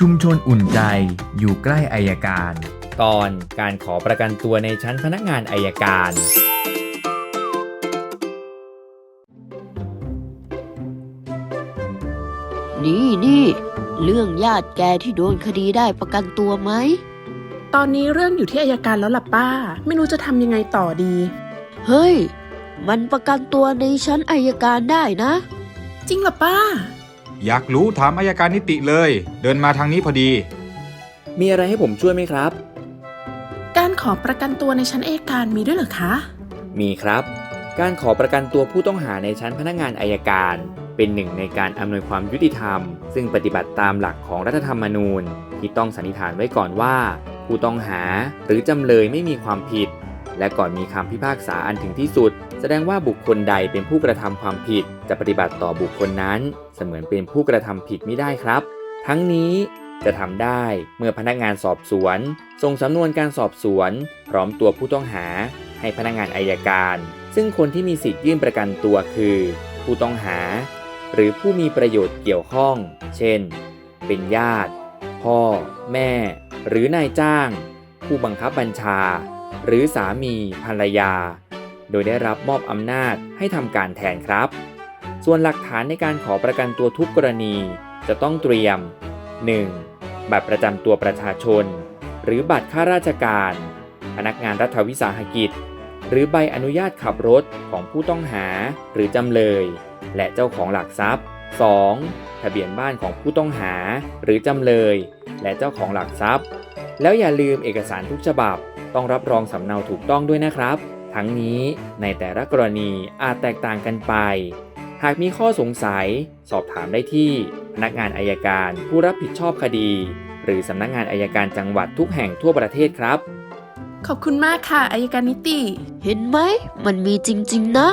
ชุมชนอุ่นใจอยู่ใกล้อายการ ตอนการขอประกันตัวในชั้นพนักงานอายการ นี่นี่เรื่องญาติแกที่โดนคดีได้ประกันตัวไหม ตอนนี้เรื่องอยู่ที่อายการแล้วล่ะป้า ไม่รู้จะทำยังไงต่อดี เฮ้ย มันประกันตัวในชั้นอายการได้นะ จริงเหรอป้า อยากรู้ถามอายการนิติเลย เดินมาทางนี้พอดี มีอะไรให้ผมช่วยไหมครับ การขอประกันตัวในชั้นอายการมีด้วยเหรอคะ มีครับ การขอประกันตัวผู้ต้องหาในชั้นพนักงานอายการ เป็นหนึ่งในการอำนวยความยุติธรรม ซึ่งปฏิบัติตามหลักของรัฐธรรมนูญ ที่ต้องสันนิษฐานไว้ก่อนว่า ผู้ต้องหาหรือจำเลยไม่มีความผิด และก่อนมีคำพิพากษาอันถึงที่สุด แสดงว่าบุคคลใดเป็นผู้กระทำความผิด จะปฏิบัติต่อบุคคลนั้น เสมือนเป็นผู้กระทำผิดไม่ได้ครับ ทั้งนี้จะทำได้เมื่อพนักงานสอบสวน ส่งสำนวนการสอบสวน พร้อมตัวผู้ต้องหา ให้พนักงานอายการ ซึ่งคนที่มีสิทธิ์ยื่นประกันตัวคือ ผู้ต้องหา หรือผู้มีประโยชน์เกี่ยวข้อง เช่น เป็นญาติ พ่อ แม่ หรือนายจ้าง ผู้บังคับบัญชา หรือสามีภรรยา โดยได้รับมอบอำนาจให้ทำการแทนครับ ส่วนหลักฐานในการขอประกันตัวทุกกรณีจะต้องเตรียม 1. บัตรประจำตัวประชาชน หรือบัตรข้าราชการ พนักงานรัฐวิสาหกิจ หรือใบอนุญาตขับรถของผู้ต้องหาหรือจำเลย และเจ้าของหลักทรัพย์ 2. ทะเบียนบ้านของผู้ต้องหาหรือจำเลย และเจ้าของหลักทรัพย์ แล้วอย่าลืมเอกสารทุกฉบับ ต้องรับรองสำเนาถูกต้องด้วยนะครับ ทั้งนี้ในแต่ละกรณีอาจแตกต่างกันไป หากมีข้อสงสัย สอบถามได้ที่พนักงานอายการผู้รับผิดชอบคดี หรือสำนักงานอายการจังหวัดทุกแห่งทั่วประเทศครับ ขอบคุณมากค่ะอายการนิติ เห็นไหม มันมีจริง ๆ นะ